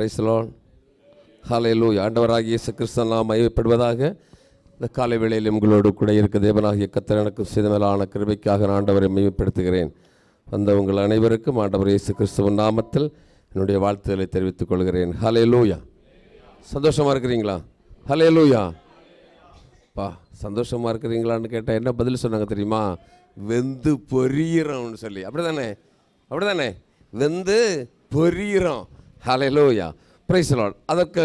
பிரைஸ்லோன் ஹalleluya லூ ஆண்டவராகிய இயேசு கிறிஸ்து நாம் மையப்படுவதாக இந்த காலை வேளையில் உங்களோடு கூட இருக்க தேவனாகிய கத்தர் எனக்கு சிதமலான கிருபைக்காக நான் ஆண்டவரை மையப்படுத்துகிறேன் வந்த உங்கள் அனைவருக்கும் ஆண்டவர் இயேசு கிறிஸ்துவின் நாமத்தில் என்னுடைய வாழ்த்துதலை தெரிவித்துக் கொள்கிறேன். லூயா சந்தோஷமாக இருக்கிறீங்களா? ஹalleluya பா சந்தோஷமாக இருக்கிறீங்களான்னு கேட்டால் என்ன பதில் சொன்னாங்க தெரியுமா? வெந்து பொரியிறோம்னு சொல்லி. அப்படி தானே அப்படி தானே வெந்து பொரியிறோம். ஹalleluya பிரைஸ் லார்ட் அதற்கு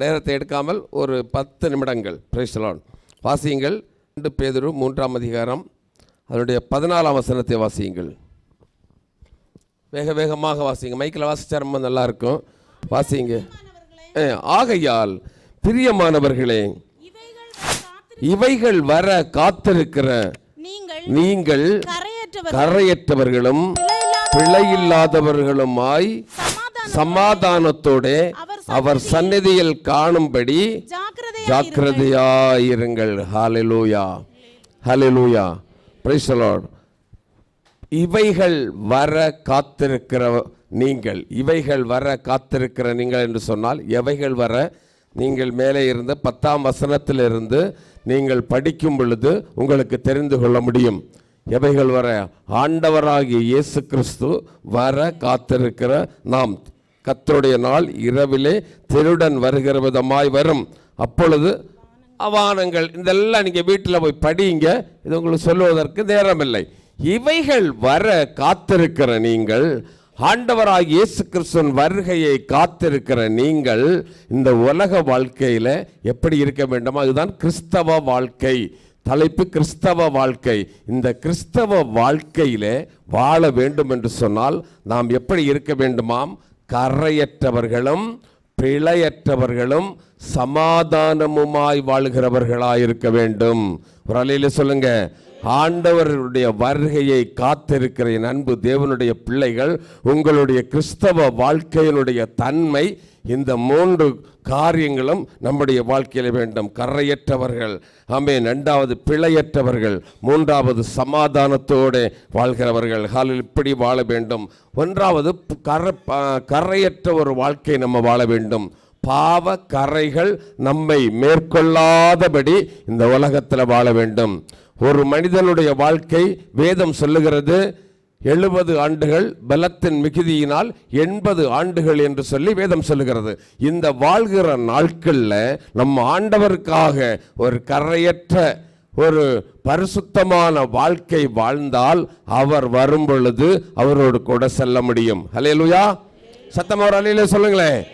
நேரத்தை எடுக்காமல் ஒரு பத்து நிமிடங்கள். பிரைஸ் லார்ட் வாசியுங்கள். ரெண்டு பேதுரு மூன்றாம் அதிகாரம். அதனுடைய பதினாலாம் வசனத்தை வாசியுங்கள். வேக வேகமாக வாசிங்க மைக்கில் வாசிச்சா ரொம்ப நல்லா இருக்கும் வாசிங்க ஆகையால் பிரியமானவர்களே இவைகள் வர காத்திருக்கிற நீங்கள் நீங்கள் கரையற்றவர் கரையற்றவர்களும் பிழையில்லாதவர்களுமாய் சமாதானத்தோட அவர் சந்நிதியில் காணும்படி ஜாக்கிரதையா ஜாக்கிரதையாயிருங்கள். Praise the lord. இவைகள் வர காத்திருக்கிற நீங்கள் இவைகள் வர காத்திருக்கிற நீங்கள் என்று சொன்னால் எவைகள் வர? நீங்கள் மேலே இருந்த பத்தாம் வசனத்திலிருந்து நீங்கள் படிக்கும் பொழுது உங்களுக்கு தெரிந்து கொள்ள முடியும். எவைகள் வர? ஆண்டவராகிய இயேசு கிறிஸ்து வர காத்திருக்கிற நாம். கத்தருடைய நாள் இரவிலே திருடன் வருகிற விதமாய் வரும். அப்பொழுது அவானங்கள் இதெல்லாம் நீங்கள் வீட்டில் போய் படியுங்க இது உங்களுக்கு சொல்லுவதற்கு நேரமில்லை. இவைகள் வர காத்திருக்கிற நீங்கள் ஆண்டவராக இயேசு கிறிஸ்துவின் வருகையை காத்திருக்கிற நீங்கள் இந்த உலக வாழ்க்கையில் எப்படி இருக்க வேண்டுமோ அதுதான் கிறிஸ்தவ வாழ்க்கை. தலைப்பு கிறிஸ்தவ வாழ்க்கை. இந்த கிறிஸ்தவ வாழ்க்கையிலே வாழ வேண்டும் என்று சொன்னால் நாம் எப்படி இருக்க வேண்டுமாம்? கரையற்றவர்களும் பிழையற்றவர்களும் சமாதானமுமாய் வாழ்கிறவர்களாய் இருக்க வேண்டும். ஒரு அலையில சொல்லுங்க ஆண்டவருடைய வருகையை காத்திருக்கிற என் அன்பு தேவனுடைய பிள்ளைகள் உங்களுடைய கிறிஸ்தவ வாழ்க்கையினுடைய தன்மை இந்த மூன்று காரியங்களும் நம்முடைய வாழ்க்கையில் வேண்டும். கரையற்றவர்கள். ஆமே ரெண்டாவது பிழையற்றவர்கள். மூன்றாவது சமாதானத்தோடு வாழ்கிறவர்கள். காலில் இப்படி வாழ வேண்டும். ஒன்றாவது கர கரையற்ற ஒரு வாழ்க்கை நம்ம வாழ வேண்டும். பாவ கரைகள் நம்மை மேற்கொள்ளாதபடி இந்த உலகத்தில் வாழ வேண்டும். ஒரு மனிதனுடைய வாழ்க்கை வேதம் சொல்லுகிறது எழுபது ஆண்டுகள் பலத்தின் மிகுதியினால் எண்பது ஆண்டுகள் என்று சொல்லி வேதம் சொல்லுகிறது. இந்த வாழ்கிற நாட்களில் நம்ம ஆண்டவருக்காக ஒரு கரையற்ற ஒரு பரிசுத்தமான வாழ்க்கை வாழ்ந்தால் அவர் வரும் பொழுது அவரோடு கூட செல்ல முடியும். ஹalleluya. சத்தம் ஒரு அலையில சொல்லுங்களேன்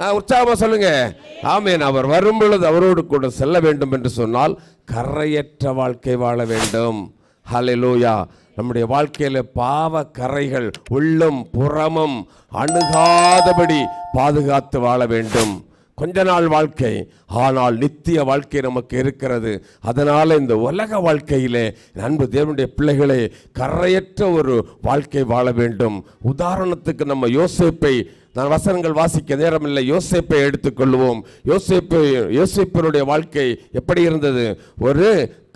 ஆ, சொல்லுங்க. ஆமேன். அவர் வரும் பொழுது அவரோடு கூட செல்ல வேண்டும் என்று சொன்னால் கரையற்ற வாழ்க்கை வாழ வேண்டும். ஹலெலூயா நம்முடைய வாழ்க்கையில் பாவ கரைகள் உள்ளும் புறமும் அணுகாதபடி பாதுகாத்து வாழ வேண்டும். கொஞ்ச நாள் வாழ்க்கை ஆனால் நித்திய வாழ்க்கை நமக்கு இருக்கிறது. அதனால் இந்த உலக வாழ்க்கையிலே அன்பு தேவனுடைய பிள்ளைகளே கரையற்ற ஒரு வாழ்க்கை வாழ வேண்டும். உதாரணத்துக்கு நம்ம யோசேப்பை நான் வசனங்கள் வாசிக்க நேரமில்லை. யோசேப்பை எடுத்துக்கொள்வோம். யோசேப்பு யோசிப்பனுடைய வாழ்க்கை எப்படி இருந்தது? ஒரு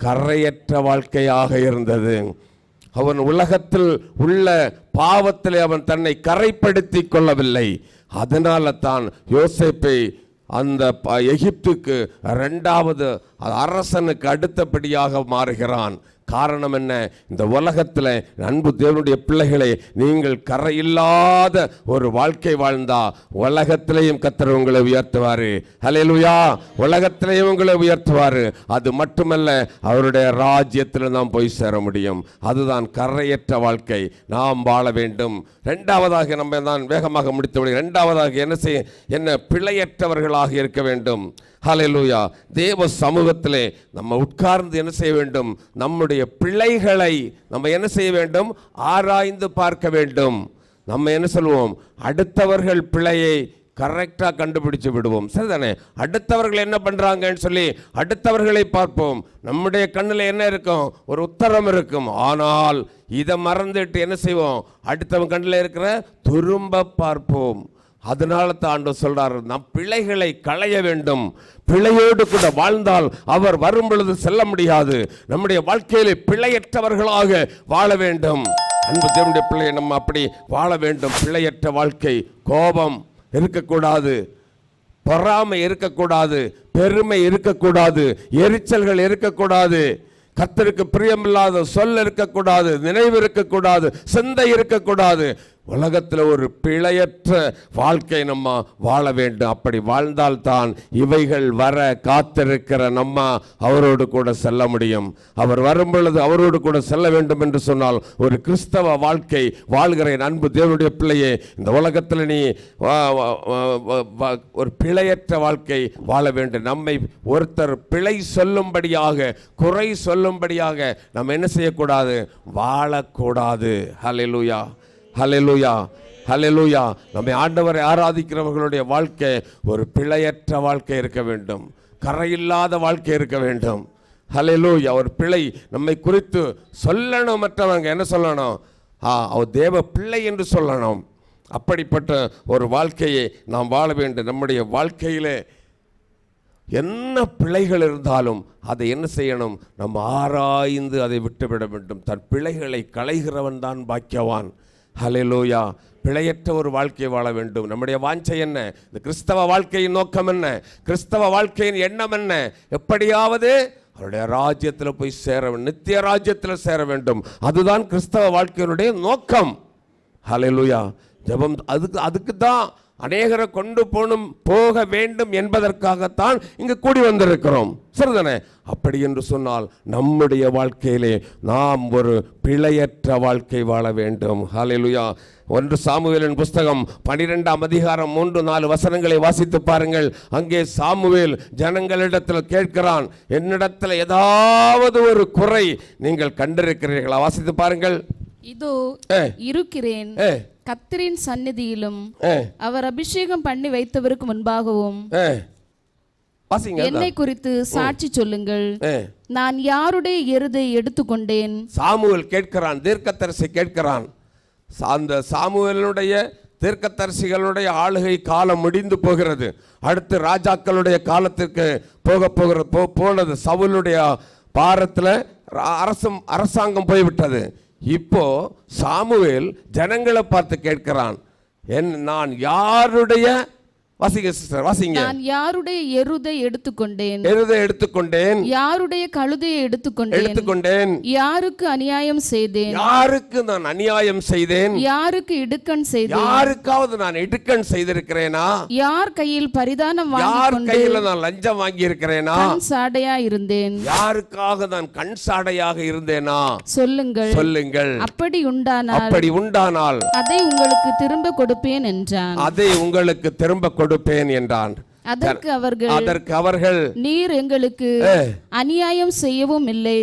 கரையற்ற வாழ்க்கையாக இருந்தது. அவன் உலகத்தில் உள்ள பாவத்திலே அவன் தன்னை கரைப்படுத்தி கொள்ளவில்லை. அதனால தான் யோசேப்பை அந்த ப- எகிப்துக்கு ரெண்டாவது அரசனுக்கு அடுத்தபடியாக மாறுகிறான். காரணம் என்ன? இந்த உலகத்தில் அன்பு தேவனுடைய பிள்ளைகளை நீங்கள் கரையில்லாத ஒரு வாழ்க்கை வாழ்ந்தா உலகத்திலையும் கத்தர் உங்களை உயர்த்துவார். ஹalleluya உலகத்திலையும் உங்களை உயர்த்துவார். அது மட்டுமல்ல அவருடைய ராஜ்யத்தில் நாம் போய் சேர முடியும். அதுதான் கரையற்ற வாழ்க்கை. நாம் வாழ வேண்டும். ரெண்டாவதாக நம்ம தான் வேகமாக முடித்து விடுகிறோம். ரெண்டாவதாக என்ன செய்ய என்ன பிழையற்றவர்களாக இருக்க வேண்டும். ஹalleluya தேவ சமூகத்திலே நம்ம உட்கார்ந்து என்ன செய்ய வேண்டும்? நம்முடைய பிள்ளைகளை நம்ம என்ன செய்ய வேண்டும்? ஆராய்ந்து பார்க்க வேண்டும். நம்ம என்ன சொல்லுவோம் அடுத்தவர்கள் பிழையை கரெக்டாக கண்டுபிடிச்சு விடுவோம். சரிதானே? அடுத்தவர்கள் என்ன பண்ணுறாங்கன்னு சொல்லி அடுத்தவர்களை பார்ப்போம். நம்முடைய கண்ணில் என்ன இருக்கும்? ஒரு உத்தரம் இருக்கும். ஆனால் இதை மறந்துட்டு என்ன செய்வோம்? அடுத்தவன் கண்ணில் இருக்கிற துரும்ப பார்ப்போம். அதனால தான் ஆண்டவர் சொல்றாரு நம் பிழைகளை களைய வேண்டும். பிழையோடு கூட வாழ்ந்தால் அவர் வரும் பொழுது செல்ல முடியாது. நம்முடைய வாழ்க்கையிலே பிழையற்றவர்களாக வாழ வேண்டும். அன்பு தேவனுடைய பிள்ளை நம்ம அப்படி வாழ வேண்டும். பிழையற்ற வாழ்க்கை கோபம் இருக்கக்கூடாது. பொறாமை இருக்கக்கூடாது. பெருமை இருக்கக்கூடாது. எரிச்சல்கள் இருக்கக்கூடாது. கத்தருக்கு பிரியமில்லாத சொல் இருக்கக்கூடாது. நினைவு இருக்கக்கூடாது. சிந்தை இருக்கக்கூடாது. உலகத்தில் ஒரு பிழையற்ற வாழ்க்கை நம்ம வாழ வேண்டும். அப்படி வாழ்ந்தால்தான் இவைகள் வர காத்திருக்கிற நம்ம அவரோடு கூட செல்ல முடியும். அவர் வரும் பொழுது அவரோடு கூட செல்ல வேண்டும் என்று சொன்னால் ஒரு கிறிஸ்தவ வாழ்க்கை வாழ்கிற என் அன்பு தேவனுடைய பிள்ளையே இந்த உலகத்தில் நீ ஒரு பிழையற்ற வாழ்க்கை வாழ வேண்டும். நம்மை ஒருத்தர் பிழை சொல்லும்படியாக குறை சொல்லும்படியாக நம்ம என்ன செய்யக்கூடாது? வாழக்கூடாது. ஹலெலுயா ஹலெலுயா ஹலெலுயா நம்மை ஆண்டவரை ஆராதிக்கிறவர்களுடைய வாழ்க்கை ஒரு பிழையற்ற வாழ்க்கை இருக்க வேண்டும். கரையில்லாத வாழ்க்கை இருக்க வேண்டும். ஹலெலுயா ஒரு பிழை நம்மை குறித்து சொல்லணும் மற்றவங்க என்ன சொல்லணும்? ஆ அவர் தேவ பிள்ளை என்று சொல்லணும். அப்படிப்பட்ட ஒரு வாழ்க்கையை நாம் வாழ வேண்டும். நம்முடைய வாழ்க்கையிலே என்ன பிழைகள் இருந்தாலும் அதை என்ன செய்யணும்? நம்ம ஆராய்ந்து அதை விட்டுவிட வேண்டும். தன் பிழைகளை களைகிறவன் தான் பாக்கியவான். ஹலெலோயா பிழையற்ற ஒரு வாழ்க்கையை வாழ வேண்டும். நம்முடைய வாஞ்சை என்ன? இந்த கிறிஸ்தவ வாழ்க்கையின் நோக்கம் என்ன? கிறிஸ்தவ வாழ்க்கையின் எண்ணம் என்ன? எப்படியாவது அவருடைய ராஜ்யத்தில் போய் சேர நித்திய ராஜ்யத்தில் சேர வேண்டும். அதுதான் கிறிஸ்தவ வாழ்க்கையினுடைய நோக்கம். ஹலெலுயா ஜெபம் அதுக்கு அதுக்கு தான் அநேகரை கொண்டு போனும் போக வேண்டும் என்பதற்காகத்தான் இங்கு கூடி வந்திருக்கிறோம். சரிதானே? அப்படி என்று சொன்னால் நம்முடைய வாழ்க்கையிலே நாம் ஒரு பிழையற்ற வாழ்க்கை வாழ வேண்டும். ஹalleluya ஒன்று சாமுவேலின் புஸ்தகம் பனிரெண்டாம் அதிகாரம் மூன்று நாலு வசனங்களை வாசித்து பாருங்கள். அங்கே சாமுவேல் ஜனங்களிடத்தில் கேட்கிறான் என்னிடத்தில் ஏதாவது ஒரு குறை நீங்கள் கண்டிருக்கிறீர்களா? வாசித்து பாருங்கள். இதோ. இருக்கிறேன். ஏ கர்த்தரின் சந்நிதியிலும் அவர் அபிஷேகம் பண்ணி வைத்தவருக்கு முன்பாகவும் என்னை குறித்து சாட்சி சொல்லுங்கள். நான் யாருடைய எருதை எடுத்துக்கொண்டேன்? சாமுவேல் கேட்கிறான் தீர்க்கதரிசி கேட்கிறான். அந்த சாமுவேலுடைய தீர்க்கதரிசிகளுடைய ஆளுகை காலம் முடிந்து போகிறது. அடுத்து ராஜாக்களுடைய காலத்திற்கு போக போகிறது போ போனது சவுலுடைய பாரத்தில் அரசும் அரசாங்கம் போய்விட்டது. இப்போ சாமுவேல் ஜனங்களை பார்த்து கேட்கிறான் என் நான் யாருடைய வாசிங்க சிஸ்டர் வாசிங்க. நான் யாருடைய எருதை எடுத்துக்கொண்டேன்? எருதை எடுத்துக்கொண்டேன். யாருடைய கழுதையை எடுத்துக்கொண்டேன்? எடுத்துக்கொண்டேன். யாருக்கு அநியாயம் செய்தேன்? யாருக்கு நான் அநியாயம் செய்தேன்? யாருக்கு இடுக்கண் செய்தேன்? யாருக்காவது நான் இடுக்கண் செய்திருக்கிறேனா? யார் கையில் பரிதானம் வாங்கி யார் கையில நான் லஞ்சம் வாங்கி இருக்கிறேனா கண் சாடையா இருந்தேன். யாருக்காக நான் கண் சாடையாக இருந்தேனா? சொல்லுங்கள். சொல்லுங்கள். அப்படி உண்டானால் அப்படி உண்டானால் அதை உங்களுக்கு திரும்ப கொடுப்பேன் என்றான். அதை உங்களுக்கு திரும்ப கொடுப்பேன் என்றான். அதற்கு அவர்கள் அதற்கு அவர்கள் நீர் எங்களுக்கு அநியாயம் செய்யவும் இல்லை.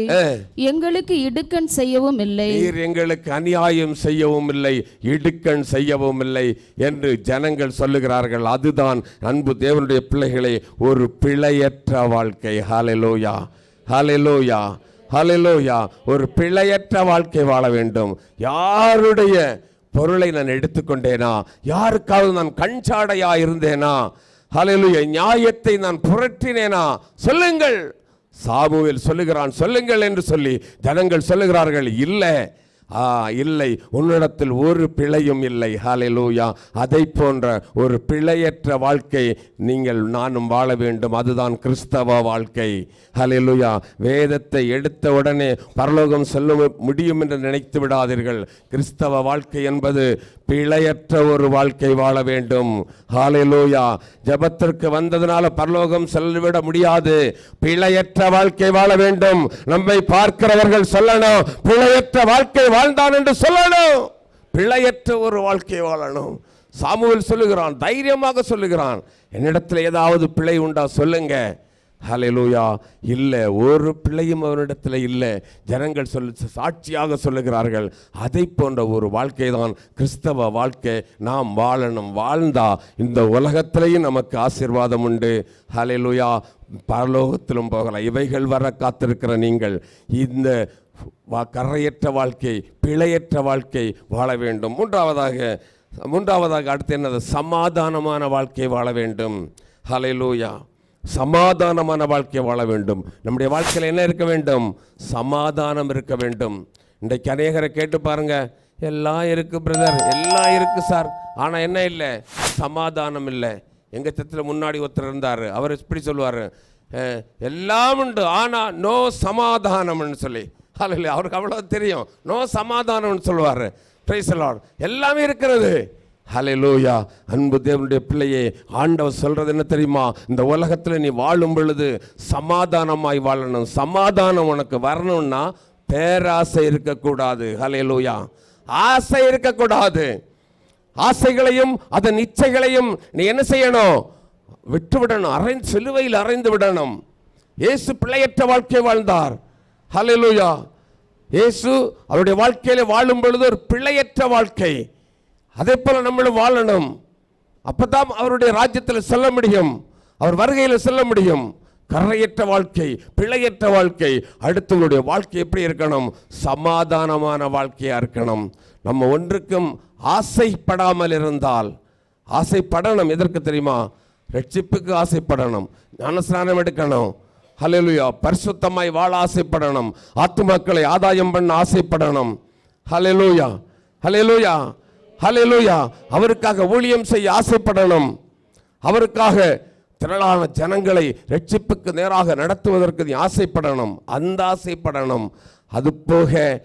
எங்களுக்கு இடுக்கண் செய்யவும் இல்லை. நீர் எங்களுக்கு அநியாயம் செய்யவும் இல்லை இடுக்கண் செய்யவும் இல்லை என்று ஜனங்கள் சொல்லுகிறார்கள். அதுதான் அன்பு தேவனுடைய பிள்ளைகளே ஒரு பிழையற்ற வாழ்க்கை. ஹalleluya ஹalleluya ஹalleluya. ஒரு பிழையற்ற வாழ்க்கை வாழ வேண்டும். யாருடைய பொருளை நான் எடுத்துக்கொண்டேனா? யாருக்காவது நான் கண்சாடையா இருந்தேனா? ஹலலுய நியாயத்தை நான் புரட்டினேனா? சொல்லுங்கள். சாபுவில் சொல்லுகிறான் சொல்லுங்கள் என்று சொல்லி ஜனங்கள் சொல்லுகிறார்கள் இல்லை ஆ இல்லை. உன்னிடத்தில் ஒரு பிழையும் இல்லை. ஹலெலூயா அதை போன்ற ஒரு பிழையற்ற வாழ்க்கை நீங்கள் நானும் வாழ வேண்டும். அதுதான் கிறிஸ்தவ வாழ்க்கை. ஹலெலுயா வேதத்தை எடுத்த உடனே பரலோகம் செல்ல முடியும் என்று நினைத்து விடாதீர்கள். கிறிஸ்தவ வாழ்க்கை என்பது பிழையற்ற ஒரு வாழ்க்கை வாழ வேண்டும். ஹாலெலூயா ஜெபத்திற்கு வந்ததனால பரலோகம் செல்லிவிட முடியாது. பிழையற்ற வாழ்க்கை வாழ வேண்டும். நம்மை பார்க்கிறவர்கள் சொல்லணும். பிழையற்ற வாழ்க்கை வாழ்ந்தான் என்று சொல்லணும். பிழையற்ற ஒரு வாழ்க்கை வாழணும். சாமுவில் சொல்லுகிறான் தைரியமாக சொல்லுகிறான். என்னிடத்தில் ஏதாவது பிழை உண்டா சொல்லுங்க. ஹலெலூயா இல்லை ஒரு பிள்ளையும் அவரிடத்தில் இல்லை. ஜனங்கள் சொல் சாட்சியாக சொல்லுகிறார்கள். அதை போன்ற ஒரு வாழ்க்கை தான் கிறிஸ்தவ வாழ்க்கை. நாம் வாழணும் வாழ்ந்தா இந்த உலகத்திலையும் நமக்கு ஆசீர்வாதம் உண்டு. ஹலெலுயா பரலோகத்திலும் போகலாம். இவைகள் வர காத்திருக்கிற நீங்கள். இந்த வா- கரையற்ற வாழ்க்கை பிழையற்ற வாழ்க்கை வாழ வேண்டும். மூன்றாவதாக மூன்றாவதாக அடுத்து என்னது? சமாதானமான வாழ்க்கை வாழ வேண்டும். ஹலைலூயா சமாதானமான வாழ்க்கை வாழ வேண்டும். நம்முடைய வாழ்க்கையில் என்ன இருக்க வேண்டும்? சமாதானம் இருக்க வேண்டும். இன்றைக்கு அநேகரை கேட்டு பாருங்க. எல்லாம் இருக்கு பிரதர் எல்லாம் இருக்கு சார் ஆனால் என்ன இல்லை? சமாதானம் இல்லை. எங்கள் சத்தில் முன்னாடி ஒருத்தர் இருந்தார். அவர் இப்படி சொல்லுவார்? எல்லாம் உண்டு. ஆனால் நோ சமாதானம்னு சொல்லி. அல்ல அவருக்கு அவ்வளோ தெரியும். நோ சமாதானம்னு சொல்லுவார். பிரைசலார் எல்லாமே இருக்கிறது. ஹalleluya அன்பு தேவனுடைய பிள்ளையே ஆண்டவர் சொல்கிறது என்ன தெரியுமா? இந்த உலகத்தில் நீ வாழும் பொழுது சமாதானமாய் வாழணும். சமாதானம் உனக்கு வரணும்னா பேராசை இருக்கக்கூடாது. ஹalleluya ஆசை இருக்கக்கூடாது. ஆசைகளையும் அதன் இச்சைகளையும் நீ என்ன செய்யணும்? விட்டுவிடணும். அரைந்து சிலுவையில் அறைந்து விடணும். இயேசு பிள்ளையற்ற வாழ்க்கை வாழ்ந்தார். ஹலெலுயா இயேசு அவருடைய வாழ்க்கையில் வாழும் பொழுது ஒரு பிள்ளையற்ற வாழ்க்கை. அதே போல் நம்மளும் வாழணும். அப்போதான் அவருடைய ராஜ்யத்தில் செல்ல முடியும். அவர் வருகையில் செல்ல முடியும். கரையற்ற வாழ்க்கை பிழையற்ற வாழ்க்கை. அடுத்தவங்களுடைய வாழ்க்கை எப்படி இருக்கணும்? சமாதானமான வாழ்க்கையாக இருக்கணும். நம்ம ஒன்றுக்கும் ஆசைப்படாமல் இருந்தால் ஆசைப்படணும். எதற்கு தெரியுமா? ரட்சிப்புக்கு ஆசைப்படணும். ஞானஸ்நானம் எடுக்கணும். ஹலெலுயா பரிசுத்தமாய் வாழ ஆசைப்படணும். ஆத்துமாக்களை ஆதாயம் பண்ண ஆசைப்படணும். ஹலெலுயா ஹலெலுயா ஹலெலுயா அவருக்காக ஊழியம் செய்ய ஆசைப்படணும். அவருக்காக திரளான ஜனங்களை ரட்சிப்புக்கு நேராக நடத்துவதற்கு நீ ஆசைப்படணும். அந்த ஆசைப்படணும். அது போக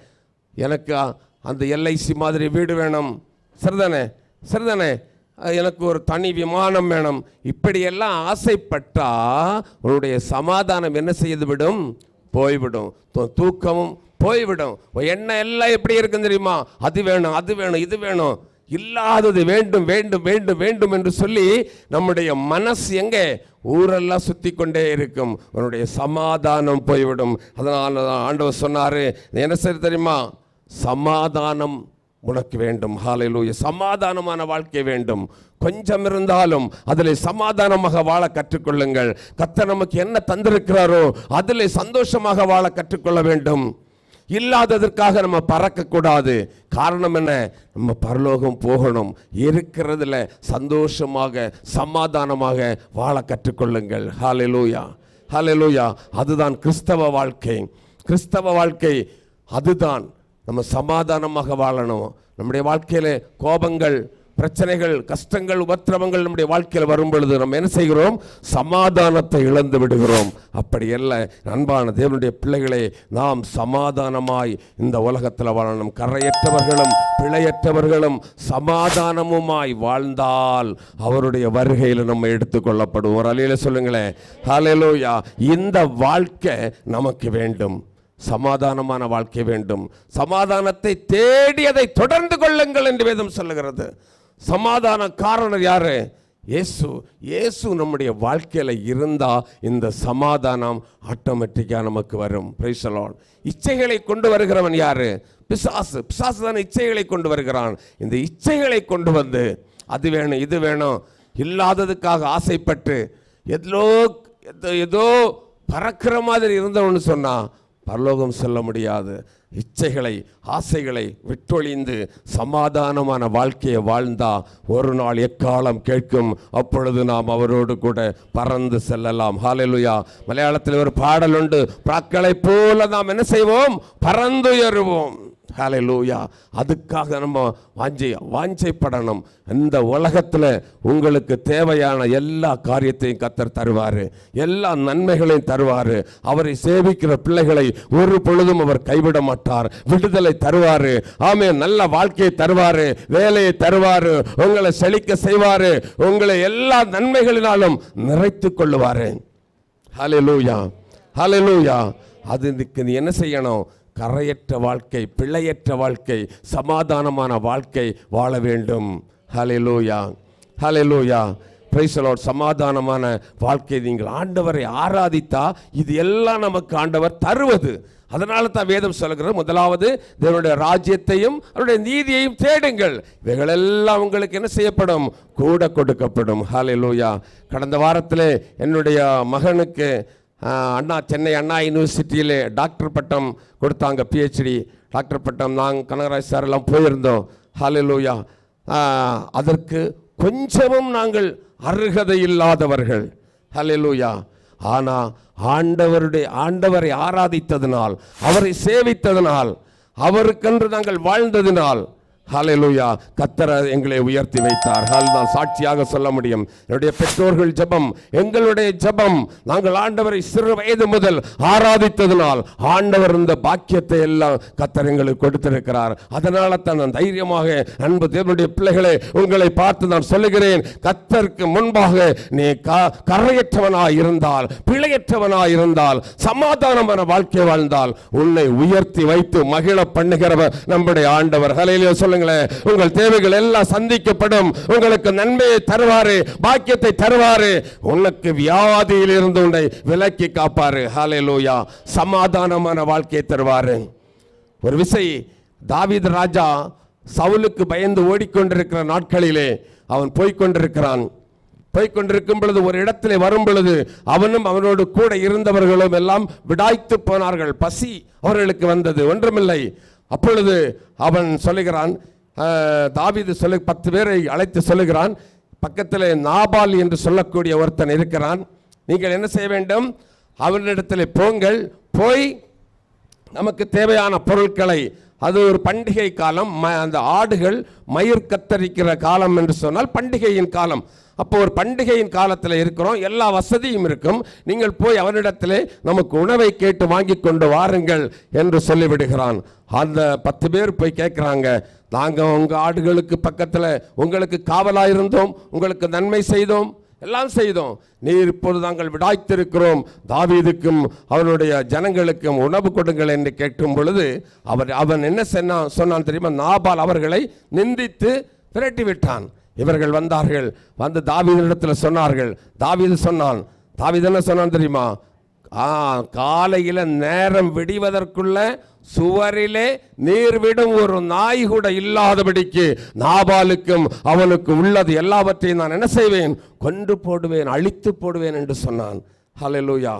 எனக்கு அந்த எல்ஐசி மாதிரி வீடு வேணும். சரிதானே? சரிதானே? எனக்கு ஒரு தனி விமானம் வேணும். இப்படியெல்லாம் ஆசைப்பட்டா உன்னுடைய சமாதானம் என்ன செய்து விடும்? போய்விடும். தூ- தூக்கமும் போய்விடும். என்ன எண்ணம் எல்லாம் எப்படி இருக்குன்னு தெரியுமா? அது வேணும் அது வேணும் இது வேணும். இல்லாதது வேண்டும் வேண்டும் வேண்டும் வேண்டும் என்று சொல்லி நம்முடைய மனசு எங்கே? ஊரெல்லாம் சுற்றி கொண்டே இருக்கும். உன்னுடைய சமாதானம் போய்விடும். அதனால ஆண்டவர் சொன்னார் என்ன சரி தெரியுமா? சமாதானம் உனக்கு வேண்டும். ஹாலையிலூய சமாதானமான வாழ்க்கை வேண்டும். கொஞ்சம் இருந்தாலும் அதில் சமாதானமாக வாழ கற்றுக்கொள்ளுங்கள். கத்த நமக்கு என்ன தந்திருக்கிறாரோ அதில் சந்தோஷமாக வாழ கற்றுக்கொள்ள வேண்டும். இல்லாததற்காக நம்ம பறக்கக்கூடாது. காரணம் என்ன? நம்ம பரலோகம் போகணும். இருக்கிறதுல சந்தோஷமாக சமாதானமாக வாழ கற்றுக்கொள்ளுங்கள். ஹாலெலூயா ஹாலெலூயா அதுதான் கிறிஸ்தவ வாழ்க்கை. கிறிஸ்தவ வாழ்க்கை அதுதான். நம்ம சமாதானமாக வாழணும். நம்முடைய வாழ்க்கையில் கோபங்கள் பிரச்சனைகள் கஷ்டங்கள் உபத்திரவங்கள் நம்முடைய வாழ்க்கையில் வரும் பொழுது நம்ம என்ன செய்கிறோம்? சமாதானத்தை இழந்து விடுகிறோம். அப்படி அல்ல. அன்பான தேவனுடைய பிள்ளைகளை நாம் சமாதானமாய் இந்த உலகத்தில் வாழணும். கரையற்றவர்களும் பிழையற்றவர்களும் சமாதானமுமாய் வாழ்ந்தால் அவருடைய வருகையில் நம்ம எடுத்துக்கொள்ளப்படுவோம். ஒரு அலையில சொல்லுங்களேன். ஹalleluya இந்த வாழ்க்கை நமக்கு வேண்டும். சமாதானமான வாழ்க்கை வேண்டும். சமாதானத்தை தேடி அதை தொடர்ந்து கொள்ளுங்கள் என்று வேதம் சொல்லுகிறது. சமாதான காரணர் யாரு? இயேசு. இயேசு நம்முடைய வாழ்க்கையில் இருந்தால் இந்த சமாதானம் ஆட்டோமேட்டிக்காக நமக்கு வரும். Praise இச்சைகளை கொண்டு வருகிறவன் யாரு? பிசாசு. பிசாசு தான் இச்சைகளை கொண்டு வருகிறான். இந்த இச்சைகளை கொண்டு வந்து அது வேணும் இது வேணும் இல்லாததுக்காக ஆசைப்பட்டு எதோ ஏதோ- ஏதோ பறக்கிற மாதிரி இருந்தவன்னு சொன்னால் பரலோகம் செல்ல முடியாது இச்சைகளை ஆசைகளை விட்டொழிந்து சமாதானமான வாழ்க்கையை வாழ்ந்தா ஒரு நாள் எக்காலம் கேட்கும். அப்பொழுது நாம் அவரோடு கூட பறந்து செல்லலாம். ஹாலலுயா மலையாளத்தில் ஒரு பாடல் உண்டு. பிராக்களை போல நாம் என்ன செய்வோம்? பறந்துயருவோம். ஹalleluya. அதுக்காக நம்ம வாஞ்சை வாஞ்சைப்படணும். இந்த உலகத்தில் உங்களுக்கு தேவையான எல்லா காரியத்தையும் கத்தர் தருவார். எல்லா நன்மைகளையும் தருவார். அவரை சேவிக்கிற பிள்ளைகளை ஒரு பொழுதும் அவர் கைவிட மாட்டார். விடுதலை தருவார். ஆமே நல்ல வாழ்க்கையை தருவார். வேலையை தருவார். உங்களை செழிக்க செய்வார். உங்களை எல்லா நன்மைகளினாலும் நிறைத்து கொள்ளுவார். ஹalleluya. ஹalleluya. அதுக்கு நீ என்ன செய்யணும்? கரையற்ற வாழ்க்கை பிழையற்ற வாழ்க்கை சமாதானமான வாழ்க்கை வாழ வேண்டும். ஹalleluya ஹalleluya பிரைஸ் லார்ட் சமாதானமான வாழ்க்கை நீங்கள் ஆண்டவரை ஆராதித்தா இது எல்லாம் நமக்கு ஆண்டவர் தருவது. அதனால தான் வேதம் சொல்கிற முதலாவது தேவனுடைய ராஜ்யத்தையும் அவருடைய நீதியையும் தேடுங்கள். இவைகளெல்லாம் உங்களுக்கு என்ன செய்யப்படும்? கூட கொடுக்கப்படும். ஹாலே லூயா கடந்த வாரத்தில் என்னுடைய மகனுக்கு அண்ணா சென்னை அண்ணா யூனிவர்சிட்டியில் டாக்டர் பட்டம் கொடுத்தாங்க பிஹெச்டி டாக்டர் பட்டம் நாங்கள் கனகராஜ் சார் எல்லாம் போயிருந்தோம். ஹாலலூயா அதற்கு கொஞ்சமும் நாங்கள் அருகதை இல்லாதவர்கள். ஹalleluya. ஆனால் ஆண்டவருடைய ஆண்டவரை ஆராதித்ததினால் அவரை சேவித்ததினால் அவருக்கென்று நாங்கள் வாழ்ந்ததினால் ஹலெலுயா கத்தர எங்களை உயர்த்தி வைத்தார். தான் சாட்சியாக சொல்ல முடியும். என்னுடைய பெற்றோர்கள் ஜபம் எங்களுடைய ஜெபம். நாங்கள் ஆண்டவரை சிறு வயது முதல் ஆராதித்ததினால் ஆண்டவர் இந்த பாக்கியத்தை எல்லாம் கத்தர் எங்களுக்கு கொடுத்திருக்கிறார். அதனால தான் நான் தைரியமாக அன்பு தேவனுடைய பிள்ளைகளே உங்களை பார்த்து நான் சொல்லுகிறேன். கத்தருக்கு முன்பாக நீ கரையற்றவனாய் இருந்தால் பிழையற்றவனாய் இருந்தால் சமாதானமான வாழ்க்கை வாழ்ந்தால் உன்னை உயர்த்தி வைத்து மகிழ பண்ணுகிறவர் நம்முடைய ஆண்டவர். ஹலையிலே சொல்லுங்களேன் உங்கள் தேவைகள் எல்லாம் சந்திக்கப்படும். உங்களுக்கு நன்மையை தருவாரு பாக்கியத்தை தருவாரு. உனக்கு வியாதியில் இருந்து உன்னை விலக்கி காப்பாரு. ஹாலே லூயா சமாதானமான வாழ்க்கையை தருவாரு. ஒரு விசை தாவித ராஜா சவுலுக்கு பயந்து ஓடிக்கொண்டிருக்கிற நாட்களிலே அவன் போய்கொண்டிருக்கிறான் போய்கொண்டிருக்கும் பொழுது ஒரு இடத்திலே வரும் பொழுது அவனும் அவனோடு கூட இருந்தவர்களும் எல்லாம் விடாய்த்து போனார்கள். பசி அவர்களுக்கு வந்தது. ஒன்றுமில்லை. அப்பொழுது அவன் சொல்லுகிறான் தாவிது சொல்லு பத்து பேரை அழைத்து சொல்லுகிறான். பக்கத்தில் நாபால் என்று சொல்லக்கூடிய ஒருத்தன் இருக்கிறான். நீங்கள் என்ன செய்ய வேண்டும்? அவனிடத்தில் போங்கள். போய் நமக்கு தேவையான பொருட்களை அது ஒரு பண்டிகை காலம். ம- அந்த ஆடுகள் மயிர் கத்தரிக்கிற காலம் என்று சொன்னால் பண்டிகையின் காலம். அப்போ ஒரு பண்டிகையின் காலத்தில் இருக்கிறோம் எல்லா வசதியும் இருக்கும். நீங்கள் போய் அவனிடத்திலே நமக்கு உணவை கேட்டு வாங்கி கொண்டு வாருங்கள் என்று சொல்லிவிடுகிறான். அந்த பத்து பேர் போய் கேட்குறாங்க நாங்கள் உங்கள் ஆடுகளுக்கு பக்கத்தில் உங்களுக்கு காவலாக இருந்தோம் உங்களுக்கு நன்மை செய்தோம் எல்லாம் செய்தோம். நீர் இப்பொழுது நாங்கள் விடாய்த்திருக்கிறோம். தாவீதுக்கும் அவனுடைய ஜனங்களுக்கும் உணவு கொடுங்கள் என்று கேட்கும் பொழுது அவர் அவன் என்ன சொன்னான் சொன்னான் தெரியுமா? நாபால் அவர்களை நிந்தித்து விரட்டி விட்டான் இவர்கள் வந்தார்கள். வந்து தாவீதிடத்தில் சொன்னார்கள். தாவீது சொன்னான் தாவீது என்ன சொன்னான் தெரியுமா? ஆ காலையில் நேரம் விடிவதற்குள்ள சுவரிலே நீர் விடும் ஒரு நாய் கூட இல்லாதபடிக்கு நாபாலுக்கும் அவனுக்கு உள்ளது எல்லாவற்றையும் நான் என்ன செய்வேன்? கொன்று போடுவேன் அழித்து போடுவேன் என்று சொன்னான். ஹலெலூயா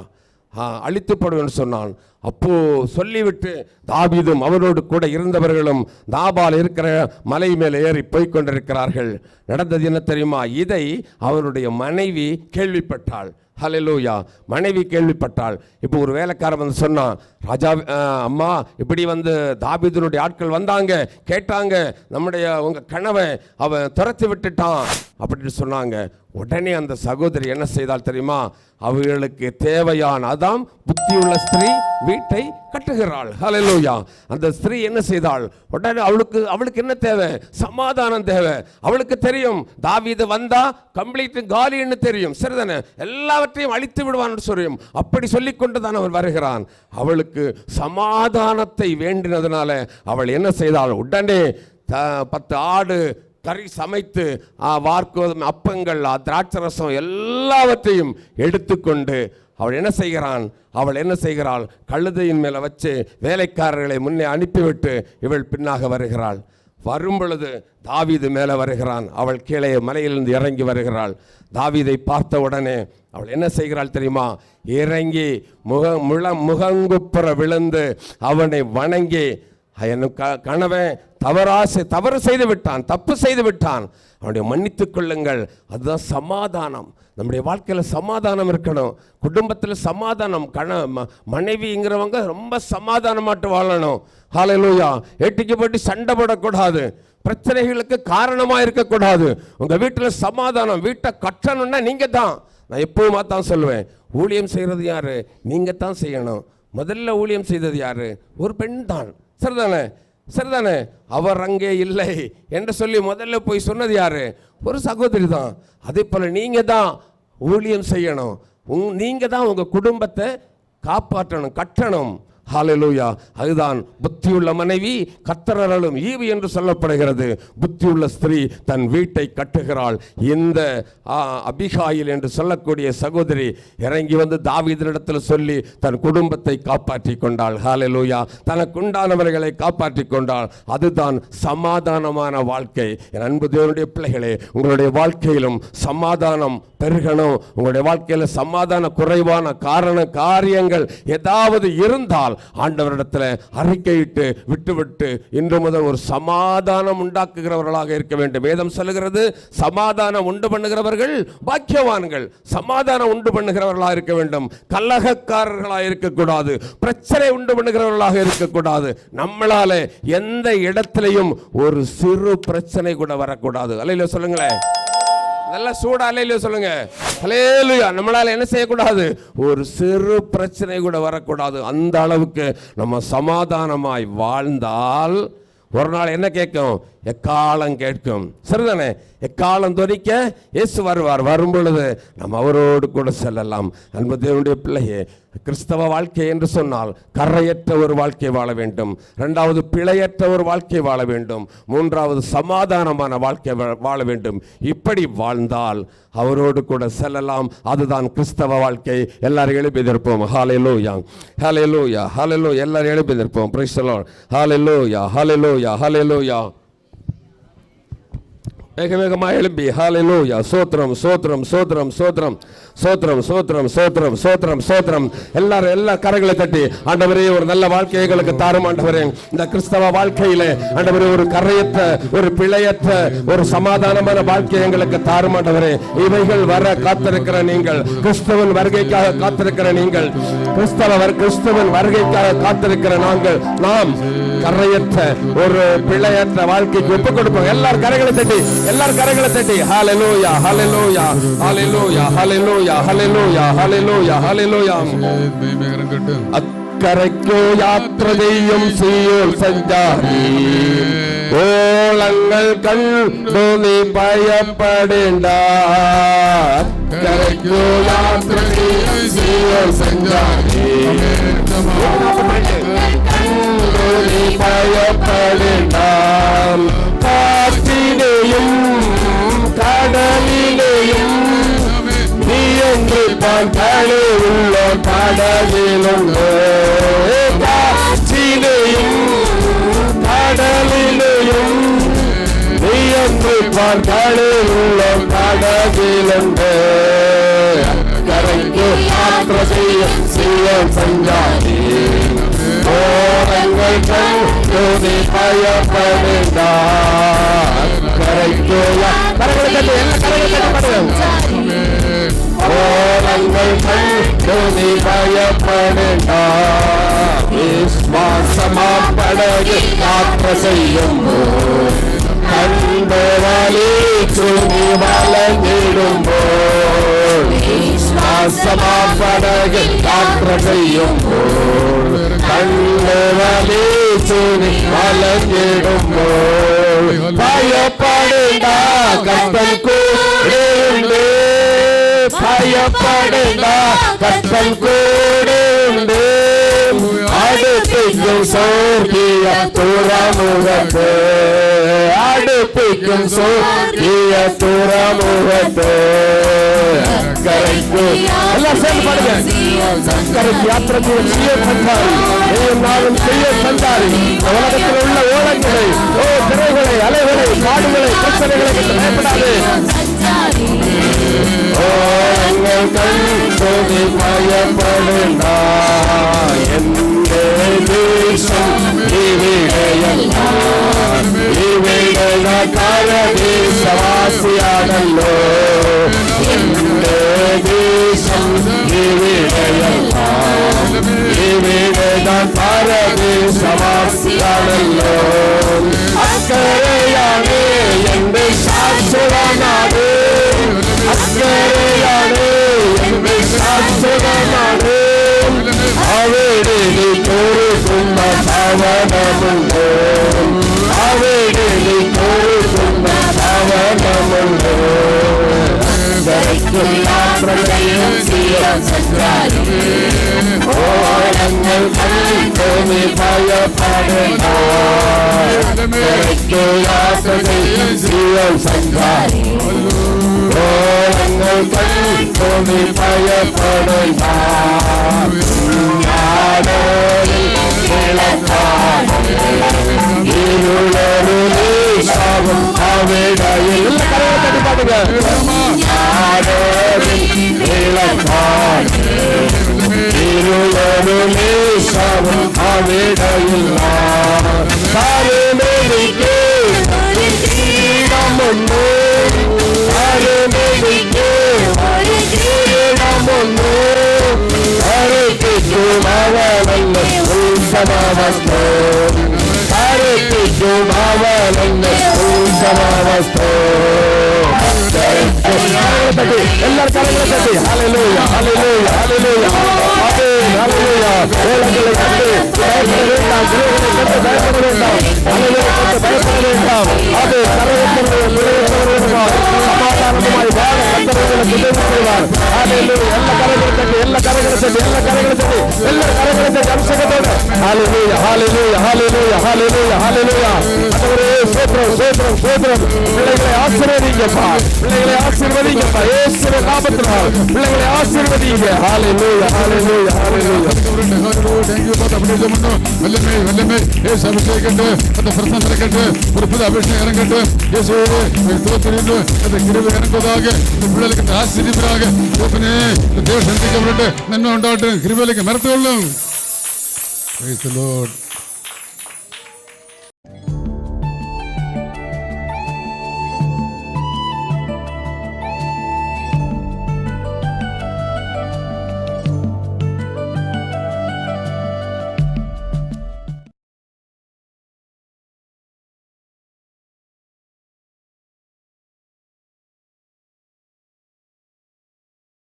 ஆ அழித்து போடுவேன் சொன்னான். அப்போ சொல்லிவிட்டு தாவீதும் அவரோடு கூட இருந்தவர்களும் தாபால் இருக்கிற மலை மேலே ஏறி போய்க் கொண்டிருக்கிறார்கள். நடந்தது என்ன தெரியுமா? இதை அவருடைய மனைவி கேள்விப்பட்டாள். ஹalleluya. மனைவி கேள்விப்பட்டாள். இப்போ ஒரு வேலைக்காரன் வந்து சொன்னான் ராஜா அம்மா இப்படி வந்து தாபீதனுடைய ஆட்கள் வந்தாங்க கேட்டாங்க நம்முடைய உங்கள் கணவன் அவன் துரத்தி விட்டுட்டான். அப்படின்னு சொன்னாங்க. உடனே அந்த சகோதரி என்ன செய்தால் தெரியுமா? அவர்களுக்கு தேவையான அதான் புத்தியுள்ள ஸ்திரீ வீட்டை கட்டுகிறாள். ஹலலோயா அந்த ஸ்திரீ என்ன செய்தாள்? உடனே அவளுக்கு அவளுக்கு என்ன தேவை? சமாதானம் தேவை. அவளுக்கு தெரியும். தாவீது வந்தா கம்ப்ளீட் காலின்னு தெரியும். சரிதானே? எல்லாவற்றையும் அழித்து விடுவான் சொல்லியும் அப்படி சொல்லிக்கொண்டு தான் அவன் வருகிறான். அவளுக்கு சமாதானத்தை வேண்டினதுனால அவள் என்ன செய்தாள்? உடனே த- பத்து ஆடு கறி சமைத்து ஆ, அப்பங்கள் திராட்சரசம் எல்லாவற்றையும் எடுத்துக்கொண்டு அவள் என்ன செய்கிறான் அவள் என்ன செய்கிறாள்? கழுதையின் மேலே வச்சு வேலைக்காரர்களை முன்னே அனுப்பிவிட்டு இவள் பின்னாக வருகிறாள். வரும்பொழுது தாவீது மேலே வருகிறான். அவள் கீழே மலையிலிருந்து இறங்கி வருகிறாள். தாவீதை பார்த்த உடனே அவள் என்ன செய்கிறாள் தெரியுமா? இறங்கி முக முழ முகங்குப்புற விழுந்து அவனை வணங்கி என் க- கணவன் தவறாசை தவறு செய்து விட்டான் தப்பு செய்து விட்டான். அவனுடைய மன்னித்து கொள்ளுங்கள். அதுதான் சமாதானம். நம்முடைய வாழ்க்கையில் சமாதானம் இருக்கணும். குடும்பத்தில் சமாதானம் கண ம- மனைவிங்கிறவங்க ரொம்ப சமாதானமாட்டு வாழணும். ஹalleluya ஏட்டிக்கு போட்டு சண்டை போடக்கூடாது. பிரச்சனைகளுக்கு காரணமாக இருக்கக்கூடாது. உங்கள் வீட்டில் சமாதானம் வீட்டை கட்டணும்னா நீங்கள் தான் நான் எப்பவுமா தான் சொல்லுவேன். ஊழியம் செய்கிறது யார்? நீங்கள் தான் செய்யணும். முதல்ல ஊழியம் செய்தது யார்? ஒரு பெண் தான் சரிதானே? சரிதானே? அவர் அங்கே இல்லை என்று சொல்லி முதல்ல போய் சொன்னது யாரு? ஒரு சகோதரி தான். அதே போல் நீங்கள் தான் ஊழியம் செய்யணும். உங் நீங்கள் தான் உங்கள் குடும்பத்தை காப்பாற்றணும் கட்டணும். ஹாலலூயா அதுதான் புத்தியுள்ள மனைவி கத்தரலும் ஈவு என்று சொல்லப்படுகிறது. புத்தியுள்ள ஸ்திரீ தன் வீட்டை கட்டுகிறாள். இந்த அபிகாயில் என்று சொல்லக்கூடிய சகோதரி இறங்கி வந்து தாவீதனிடத்தில் சொல்லி தன் குடும்பத்தை காப்பாற்றி கொண்டாள். ஹாலலூயா தனக்குண்டானவர்களை காப்பாற்றி கொண்டாள். அதுதான் சமாதானமான வாழ்க்கை. என் அன்பு தேவனுடைய பிள்ளைகளே உங்களுடைய வாழ்க்கையிலும் சமாதானம் பெருகணும். உங்களுடைய வாழ்க்கையில் சமாதான குறைவான காரண காரியங்கள் ஏதாவது இருந்தால் ஆண்டவரிடத்தில் அறிக்கையிட்டு விட்டுவிட்டு இன்று முதல் ஒரு சமாதானம் உண்டாக்குகிறவர்களாக இருக்க வேண்டும். வேதம் சொல்லுகிறது சமாதானம் உண்டு பண்ணுகிறவர்கள் பாக்கியவான்கள். சமாதானம் உண்டு பண்ணுகிறவர்களாக இருக்க வேண்டும். கல்லகக்காரர்களாக இருக்கக்கூடாது. பிரச்சனை உண்டு பண்ணுகிறவர்களாக இருக்கக்கூடாது. நம்மளால எந்த இடத்துலையும் ஒரு சிறு பிரச்சனை கூட வரக்கூடாது. அல்ல சொல்லுங்களேன். நல்லா சூடா அலையில சொல்லுங்க. அலேலுயா நம்மளால என்ன செய்யக்கூடாது? ஒரு சிறு பிரச்சனை கூட வரக்கூடாது. அந்த அளவுக்கு நம்ம சமாதானமாய் வாழ்ந்தால் ஒரு நாள் என்ன கேட்கும்? எக்காலம் கேட்கும். சரிதானே? எக்காலம் துணிக்க இயேசு வருவார். வரும் பொழுது நம்ம அவரோடு கூட செல்லலாம். அன்பு தேவனுடைய பிள்ளையே கிறிஸ்தவ வாழ்க்கை என்று சொன்னால் கரையற்ற ஒரு வாழ்க்கை வாழ வேண்டும். ரெண்டாவது பிழையற்ற ஒரு வாழ்க்கை வாழ வேண்டும். மூன்றாவது சமாதானமான வாழ்க்கை வாழ வேண்டும். இப்படி வாழ்ந்தால் அவரோடு கூட செல்லலாம். அதுதான் கிறிஸ்தவ வாழ்க்கை. எல்லாரும் எழுப்பி நிற்போம் ஹாலேலூயா ஹாலேலூயா ஹாலேலூ எல்லாரும் எழுப்பி நிற்போம் ஹாலே தி ஹாலே ஹாலேலூயா ஹாலேலூயா ஹாலேலூயா வேக வேகமாக எழும்பி. ஹalleluya சோத்ரம் சோத்ரம் சோத்ரம் சோத்ரம் சோத்ரம் சோத்ரம் சோத்ரம் சோத்ரம் சோத்ரம் எல்லாரும் எல்லா கரங்களை தட்டி ஆண்டவரே ஒரு நல்ல வாழ்க்கையை எங்களுக்கு தாரும் ஆண்டவரே. இந்த கிறிஸ்தவ வாழ்க்கையில ஆண்டவரே ஒரு கரையற்ற ஒரு பிழையற்ற ஒரு சமாதானமான வாழ்க்கையை எங்களுக்கு தாரும் ஆண்டவரே. இவைகள் வர காத்திருக்கிற நீங்கள் கிறிஸ்தவன் வருகைக்காக காத்திருக்கிற நீங்கள் கிறிஸ்தவ கிறிஸ்தவன் வருகைக்காக காத்திருக்கிற நாங்கள் நாம் கரையற்ற ஒரு பிழையற்ற வாழ்க்கைக்கு ஒப்புக் கொடுப்போம் எல்லாரும் கரைகளை தட்டி எல்லாரும் கரைகளை தட்டி ஹalleluya ஹalleluya ஹalleluya ஹalleluya ஹalleluya ஹalleluya ஹalleluya അക്കരയ്ക്കോ യാത്ര ചെയ്യും സിയോൾ സഞ്ചാരി ഓളങ്ങൾ കണ്ടു നീ ഭയപ്പെടേണ്ട അക്കരയ്ക്കോ യാത്ര ചെയ്യും സിയോൾ സഞ്ചാരി மகிமையப்படு நாம் காற்றிலேயும் கடலிலேயும் நீ என்று பந்தலே உள்ள கடலிலும் காற்றிலேயும் கடலிலேயும் நீ என்று பந்தலே உள்ள கடலிலும் கரைக்கு யாத்திரை செய்ய செய்ய சஞ்சாரி. ஓரங்கள் துதி பயப்படுந்தார் கரைக்குவார் கரகத்தை என்ன கரகத்தை பாடுவோம் ஓரங்கள் துதி பயப்படுந்தார் விஸ்வாசமா படகு யாத்திர செய்யும் கண்பவாலி துணி வளர்ந்திடும்போ நாசமாப்படகு காற்றமையும் போல் கண்ணுரமே துணி மலங்கிடும் போல் பயப்படுண்டா கத்தல் கூடுண்டு பயப்படுண்டா கத்தல் கூடுண்டு அடுப்பிக்கும் சோர்கிய துறமுகத்து அடுப்பிக்கும் சோர்கிய துறமுகத்து கரைக்கு. எல்லாம் சேர்ந்து பாடுங்க. கரைக்கு யாத்திரை செய்ய தந்தாரி நாளும் செய்ய உள்ள ஓலங்களை அலைகளை காடுகளை பிரச்சனைகளை பயப்படாது. எங்கள் கண்டது பயப்படுண்டா காரதேசவாசியானல்லோ எந்த தேசம் இவிடையெல்லாம் இவிடைதான் பாரதேசவாசியானல்லோ அக்கறையானே எங்கள் சாசுரனானே അസ്തരയാണേ അസ്തരമാണേ അവിടെ നീ തോറുന്ന ഭവനമുണ്ട് അവിടെ നീ തോറുന്ന ഭവനമുണ്ട് യാത്രയും ഓരങ്ങൾ കൈതോന്നി ഭയപ്പെടുകയും ജീവൻ സംഘാരി ഓരങ്ങൾ കൈതോന്നി ഭയപ്പെടുക ഇരുളരുളീശാവും അവിടയിൽ പാടുക ആരോഗ്യം திருவருளே சவம் அவிடையில்லார் அருமெறிக்கே ஒரு கிரீடம் ஒன்று அருமெறிக்கே ஒரு கிரீடம் ஒன்று அருகிற்கும் அவனல்ல சமாவஸ்தோ எல்லாரும் கரங்களை கட்டி அலையிலூயா அலையிலூயா அலையிலூயா அலையிலூயா வேலைகளை கண்டு பயப்பட வேண்டாம் கிரகங்களை கண்டு பயப்பட வேண்டாம் அலையிலூயா கண்டு பயப்பட வேண்டாம் அது கரகத்தினுடைய நிறைவேற்றவர்களுக்கு சமாதானமாய் செய்வார் எல்லா கரைகளை தட்டி எல்லா கரைகளை தட்டி எல்லா கரைகளை தட்டி எல்லா பிள்ளைகளுக்கு ஆசிரியராக தோப்பனே இந்த தேவ சந்திக்கப்பட்டு நன்மை உண்டாட்டும். கிருபைகளுக்கு